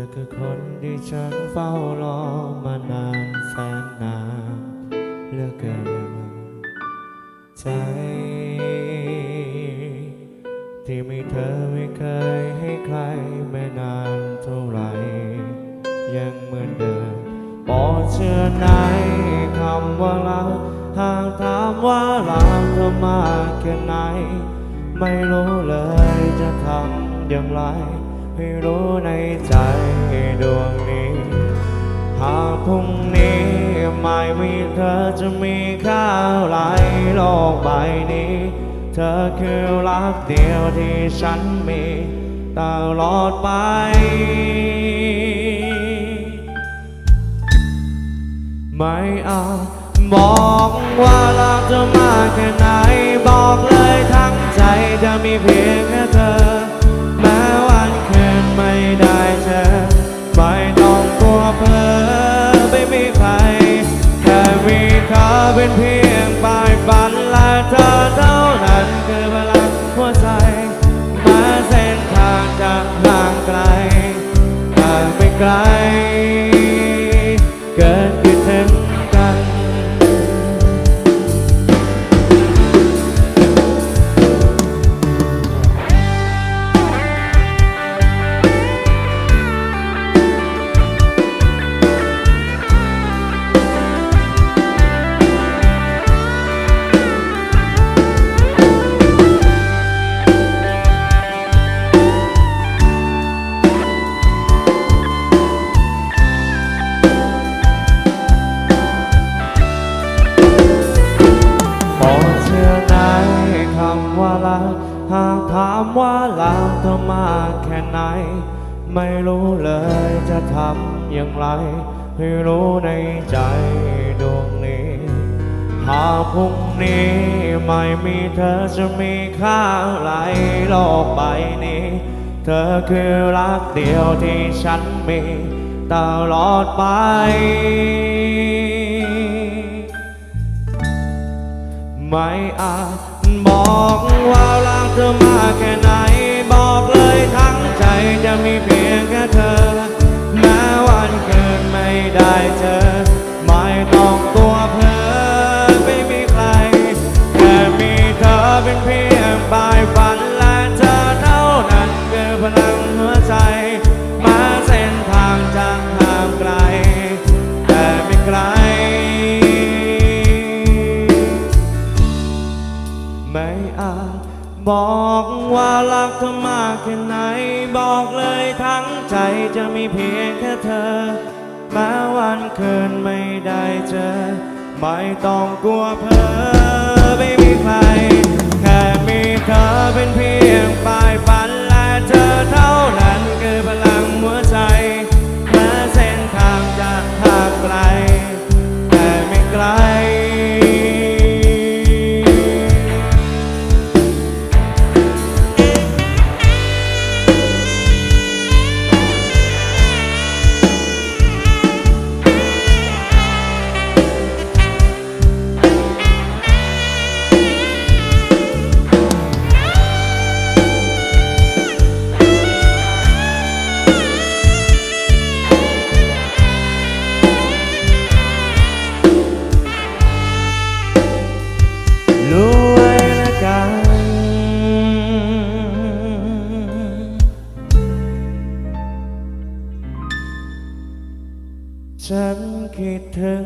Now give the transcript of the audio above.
อคือคนที่ฉันเฝ้ารอมานานแสนนานเหลือเกินใจ ที่มีเธอไม่เคยให้ใครไม่นานเท่าไร ยังเหมือนเดิมโปรดเชื่อในคำว่ารักหากถามว่ารักเธอมากแค่ไหน ไม่รู้เลยจะทำอย่างไร ให้รู้ในใจดวงนี้ หากพรุ่งนี้ไม่มีเธอจะมีค่าอะไรโลกใบนี้ เธอคือรักเดียวที่ฉันมีตลอดไปไม่อาจบอกว่ารักเธอมากแค่ไหน บอกเลยทั้งใจจะมีเพียงแค่เธอ หากถามว่ารักเธอมากแค่ไหน ไม่รู้เลยจะทำอย่างไร ให้รู้ในใจดวงนี้ หากพรุ่งนี้ไม่มีเธอจะมีค่าอะไรโลกใบนี้ เธอคือรักเดียวที่ฉันมีตลอดไปไม่อาจ บอกว่ารักเธอมากแค่ไหน บอกเลยทั้งใจจะมีเพียงแค่เธอ แม้วันเกิดไม่ได้เจอ ไม่อาจบอกว่ารักเธอมากแค่ไหน บอกเลยทั้งใจจะมีเพียงแค่เธอแม้วันคืนไม่ได้เจอ ไม่ต้องกลัวเพลอไม่มีใคร แค่มีเธอเป็นเพียงปลายฝันและเธอเท่านั้นคือพลังหัวใจแม้เส้นทางจะห่างไกล แต่ไม่ไกล ฉันคิดถึง